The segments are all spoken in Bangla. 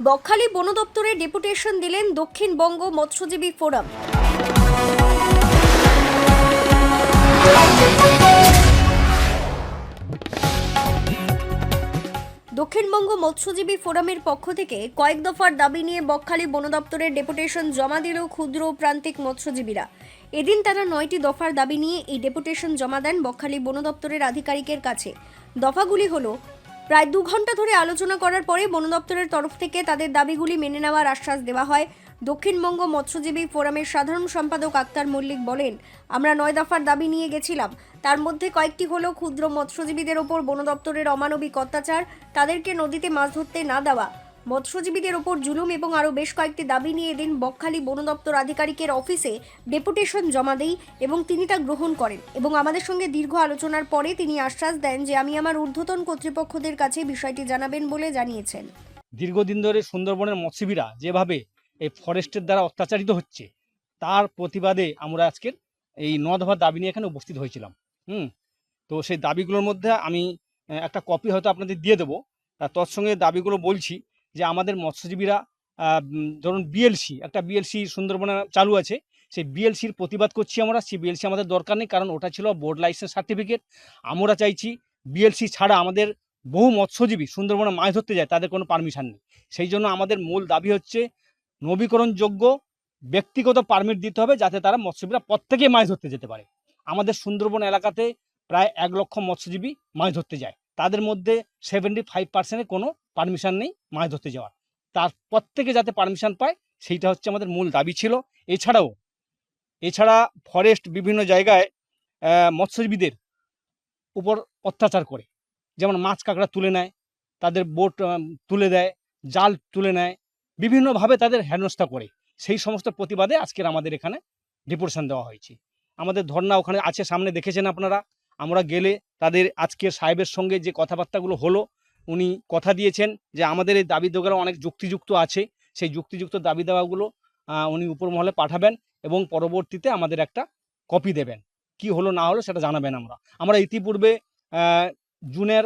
বকখালি বন দপ্তরে ডেপুটেশন দিলেন দক্ষিণবঙ্গ মৎস্যজীবী ফোরাম। দক্ষিণবঙ্গ মৎস্যজীবী ফোরামের পক্ষ থেকে কয়েক দফার দাবি নিয়ে বকখালি বন দপ্তরের ডেপুটেশন জমা দিল ক্ষুদ্র প্রান্তিক মৎস্যজীবীরা। এদিন তারা নয়টি দফার দাবি নিয়ে এই ডেপুটেশন জমা দেন বকখালি বন দপ্তরের আধিকারিকের কাছে। দফাগুলি হলো প্রায় দু ঘণ্টা ধরে আলোচনা করার পরে বন দপ্তরের তরফ থেকে তাদের দাবিগুলি মেনে নেওয়ার আশ্বাস দেওয়া হয়। দক্ষিণবঙ্গ মৎস্যজীবী ফোরামের সাধারণ সম্পাদক আক্তার মল্লিক বলেন, আমরা নয় দফার দাবি নিয়ে গেছিলাম। তার মধ্যে কয়েকটি হলো ক্ষুদ্র মৎস্যজীবীদের ওপর বন দপ্তরের অমানবিক অত্যাচার, তাদেরকে নদীতে মাছ ধরতে না দেওয়া মৎস্যজীবীদের ওপর জুলুম এবং আরও বেশ কয়েকটি দাবি নিয়ে এদিন বকখালি বন দপ্তর আধিকারিকের অফিসে ডেপুটেশন জমা দেই এবং তিনি তা গ্রহণ করেন এবং আমাদের সঙ্গে দীর্ঘ আলোচনার পরে তিনি আশ্বাস দেন যে আমি আমার ঊর্ধ্বতন কর্তৃপক্ষদের কাছে বিষয়টি জানাবেন বলে জানিয়েছেন। দীর্ঘদিন ধরে সুন্দরবনের মৎস্যজীবীরা যেভাবে এই ফরেস্টের দ্বারা অত্যাচারিত হচ্ছে, তার প্রতিবাদে আমরা আজকের এই ন দফার দাবি নিয়ে এখানে উপস্থিত হয়েছিলাম। হুম, তো সেই দাবিগুলোর মধ্যে আমি একটা কপি হয়তো আপনাদের দিয়ে দেবো। আর তৎসঙ্গে দাবিগুলো বলছি যে আমাদের মৎস্যজীবীরা ধরুন বিএলসি একটা বিএলসি সুন্দরবনে চালু আছে, সেই বিএলসির প্রতিবাদ করছি আমরা, সেই বিএলসি আমাদের দরকার নেই, কারণ ওটা ছিল বোর্ড লাইসেন্স সার্টিফিকেট আমরা চাইছি বিএলসি ছাড়া আমাদের বহু মৎস্যজীবী সুন্দরবনে মাছ ধরতে যায়, তাদের কোনো পারমিশন নেই। সেই জন্য আমাদের মূল দাবি হচ্ছে নবীকরণযোগ্য ব্যক্তিগত পারমিট দিতে হবে, যাতে তারা মৎস্যজীবীরা প্রত্যেকেই মাছ ধরতে যেতে পারে। আমাদের সুন্দরবন এলাকাতে প্রায় এক লক্ষ মৎস্যজীবী মাছ ধরতে যায়। তাদের মধ্যে সেভেন্টি ফাইভ পার্সেন্টের কোনো পারমিশন নেই মাছ ধরতে যাওয়ার। তার প্রত্যেকে যাতে পারমিশন পায়, সেইটা হচ্ছে আমাদের মূল দাবি ছিল। এছাড়াও, এছাড়া ফরেস্ট বিভিন্ন জায়গায় মৎস্যজীবীদের উপর অত্যাচার করে। যেমন মাছ কাঁকড়া তুলে নেয়, তাদের বোট তুলে দেয়, জাল তুলে নেয়, বিভিন্নভাবে তাদের হেনস্থা করে। সেই সমস্ত প্রতিবাদে আজকের আমাদের এখানে ডিপোর্শন দেওয়া হয়েছে। আমাদের ধর্না ওখানে আছে, সামনে দেখেছেন আপনারা। আমরা গেলে তাদের আজকের সাহেবের সঙ্গে যে কথাবার্তাগুলো হলো উনি কথা দিয়েছেন যে আমাদের এই দাবি দেওয়ার অনেক যুক্তিযুক্ত আছে। সেই যুক্তিযুক্ত দাবি দেওয়াগুলো উনি উপর মহলে পাঠাবেন এবং পরবর্তীতে আমাদের একটা কপি দেবেন। কি হলো না হলো সেটা জানাবেন আমরা। আমরা ইতিপূর্বে জুনের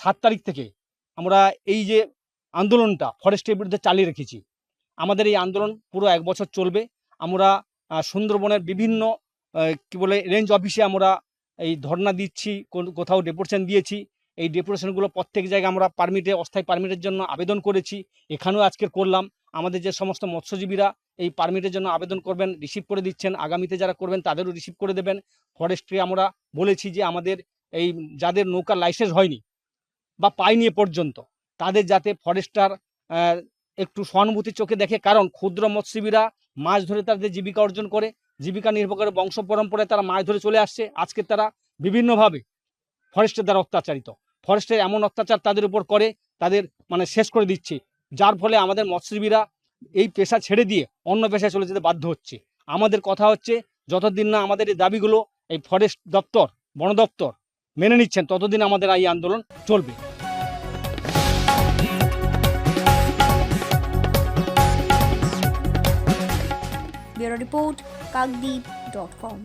সাত তারিখ থেকে আমরা এই যে আন্দোলনটা ফরেস্টের বিরুদ্ধে চালিয়ে রেখেছি, আমাদের এই আন্দোলন পুরো এক বছর চলবে। আমরা সুন্দরবনের বিভিন্ন কি বলে রেঞ্জ অফিসে আমরা এই ধর্ণা দিচ্ছি কোথাও ডেপুটেশন দিয়েছি। এই ডেপুটেশনগুলো প্রত্যেক জায়গায় আমরা পারমিটে অস্থায়ী পারমিটের জন্য আবেদন করেছি। এখানেও আজকে করলাম। আমাদের যে সমস্ত মৎস্যজীবীরা এই পারমিটের জন্য আবেদন করবেন রিসিভ করে দিচ্ছেন, আগামীতে যারা করবেন তাদেরও রিসিভ করে দেবেন। ফরেস্ট্রি আমরা বলেছি যে আমাদের এই যাদের নৌকার লাইসেন্স হয়নি বা পায়নি এ পর্যন্ত, তাদের যাতে ফরেস্টার একটু সহানুভূতির চোখে দেখে। কারণ ক্ষুদ্র মৎস্যজীবীরা মাছ ধরে তাদের জীবিকা অর্জন করে, জীবিকা নির্ভর করে বংশ পরম্পরায় তারা মাছ ধরে চলে আসছে। আজকে তারা বিভিন্নভাবে ফরেস্টের দ্বারা অত্যাচারিত। ফরেস্টের এমন অত্যাচার তাদের উপর করে, তাদের মানে শেষ করে দিচ্ছে। যার ফলে আমাদের মৎস্যজীবীরা এই পেশা ছেড়ে দিয়ে অন্য পেশায় চলে যেতে বাধ্য হচ্ছে। আমাদের কথা হচ্ছে, যতদিন না আমাদের এই দাবিগুলো এই ফরেস্ট দপ্তর, বন দপ্তর মেনে নিচ্ছেন, ততদিন আমাদের এই আন্দোলন চলবে। Report dot com.